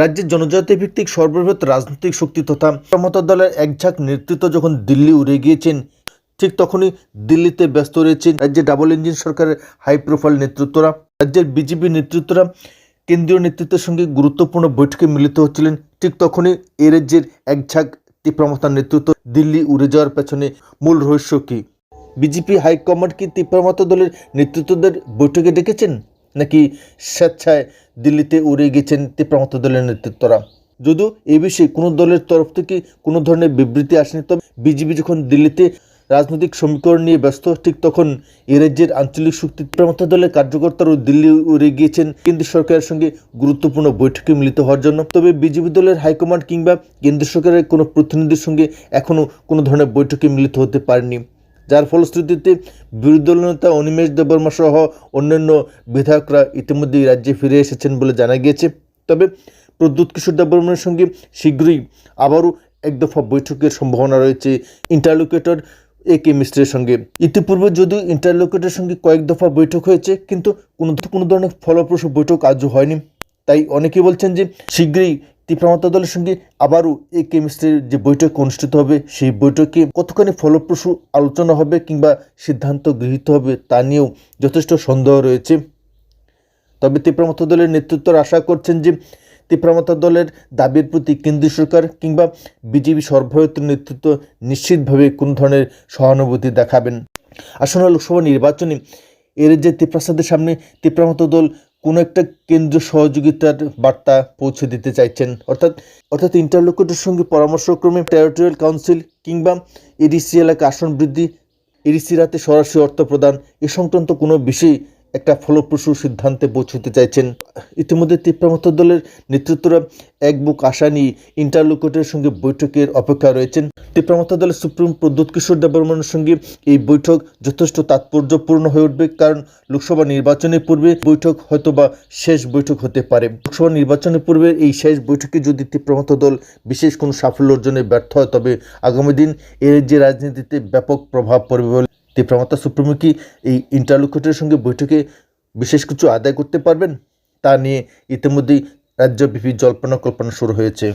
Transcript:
রাজ্যের জনজাতি ভিত্তিক সর্ববৃহৎ রাজনৈতিক শক্তি তথা সমতা দলের একঝাঁক নেতৃত্ব যখন দিল্লি উড়ে গিয়েছেন, ঠিক তখনই দিল্লিতে ব্যস্ত রয়েছেন রাজ্যের ডাবল ইঞ্জিন সরকারের হাই প্রোফাইল নেতৃত্বরা। রাজ্যের বিজেপি নেতৃত্বরা কেন্দ্রীয় নেতৃত্বের সঙ্গে গুরুত্বপূর্ণ বৈঠকে মিলিত হচ্ছিলেন, ঠিক তখনই এ রাজ্যের একঝাঁক তীব্রমতার নেতৃত্ব দিল্লি উড়ে যাওয়ার পেছনে মূল রহস্য কী? বিজেপি হাইকমান্ড কি তীব্রমতা দলের নেতৃত্বদের বৈঠকে ডেকেছেন? নাকি স্বেচ্ছায় দিল্লিতে উড়ে গেছেন তীব্রমতা দলের নেতৃত্বরা? যদিও এ বিষয়ে কোনো দলের তরফ থেকে কোনো ধরনের বিবৃতি আসেনি, তবে বিজেপি যখন দিল্লিতে রাজনৈতিক সমীকরণ নিয়ে ব্যস্ত, ঠিক তখন এ রাজ্যের আঞ্চলিক শক্তি তীব্রমতা দলের কার্যকর্তারাও দিল্লি উড়ে গিয়েছেন কেন্দ্র সরকারের সঙ্গে গুরুত্বপূর্ণ বৈঠকে মিলিত হওয়ার জন্য। তবে বিজেপি দলের হাইকমান্ড কিংবা কেন্দ্র সরকারের কোনো প্রতিনিধির সঙ্গে এখনও কোনো ধরনের বৈঠকে মিলিত হতে পারেনি। যার ফলশ্রুতিতে বিরোধী নেতা অনিমেষ দেববর্মা সহ অন্যান্য বিধায়করা ইতিমধ্যেই রাজ্যে ফিরে এসেছেন বলে জানা গিয়েছে। তবে প্রদ্যুৎ কিশোর দেববর্মার সঙ্গে শীঘ্রই আবারও এক দফা বৈঠকের সম্ভাবনা রয়েছে ইন্টারলোকেটর এ কে মিস্ত্রের সঙ্গে। ইতিপূর্বে যদিও ইন্টারলোকেটের সঙ্গে কয়েক দফা বৈঠক হয়েছে, কিন্তু কোনো কোনো ধরনের ফলপ্রসূ বৈঠক আজও হয়নি। তাই অনেকেই বলছেন যে শীঘ্রই তীব্রমতা দলের সঙ্গে আবারও এই কেমিস্ট্রির যে বৈঠক অনুষ্ঠিত হবে, সেই বৈঠকে কতখানি ফলপ্রসূ আলোচনা হবে কিংবা সিদ্ধান্ত গৃহীত হবে তা নিয়েও যথেষ্ট সন্দেহ রয়েছে। তবে তীব্রমতা দলের নেতৃত্বরা আশা করছেন যে তীব্রমতা দলের দাবির প্রতি কেন্দ্রীয় সরকার কিংবা বিজেপি সর্বভারতীয় নেতৃত্ব নিশ্চিতভাবে কোন ধরনের সহানুভূতি দেখাবেন। আসন্ন লোকসভা নির্বাচনে এর যে তীব্রাসাদের সামনে তীব্রমতা দল কোনো একটা কেন্দ্র সহযোগিতার বার্তা পৌঁছে দিতে চাইছেন। অর্থাৎ অর্থাৎ ইন্টারলোকেটের সঙ্গে পরামর্শক্রমে টেরিটোরিয়াল কাউন্সিল কিংবা এডিসি এলাকা আসন বৃদ্ধি এডিসি রাতে সরাসরি অর্থ প্রদান, এ সংক্রান্ত কোনো বিষয়ে একটা ফলপ্রসূ সিদ্ধান্তে পৌঁছতে চাইছেন। ইতিমধ্যে তীব্রমত দলের নেতৃত্বরা এক বুক আশা নিয়ে ইন্টারলোকেটের সঙ্গে বৈঠকের অপেক্ষা রয়েছেন। তীব্রমত দলের সুপ্রিম প্রদ্যুৎ কিশোর দেববর্মনের সঙ্গে এই বৈঠক যথেষ্ট তাৎপর্যপূর্ণ হয়ে উঠবে, কারণ লোকসভা নির্বাচনের পূর্বে বৈঠক হয়তোবা শেষ বৈঠক হতে পারে। লোকসভা নির্বাচনের পূর্বে এই শেষ বৈঠকে যদি তীব্রমত দল বিশেষ কোনো সাফল্য অর্জনে ব্যর্থ হয়, তবে আগামী দিন এর যে রাজনীতিতে ব্যাপক প্রভাব পড়বে বলে তীব্রমতা সুপ্রিমো কি এই ইন্টারলোকেটরের সঙ্গে বৈঠকে বিশেষ কিছু আদায় করতে পারবেন, তা নিয়ে ইতিমধ্যেই রাজ্য রাজ্যব্যাপী জল্পনা কল্পনা শুরু হয়েছে।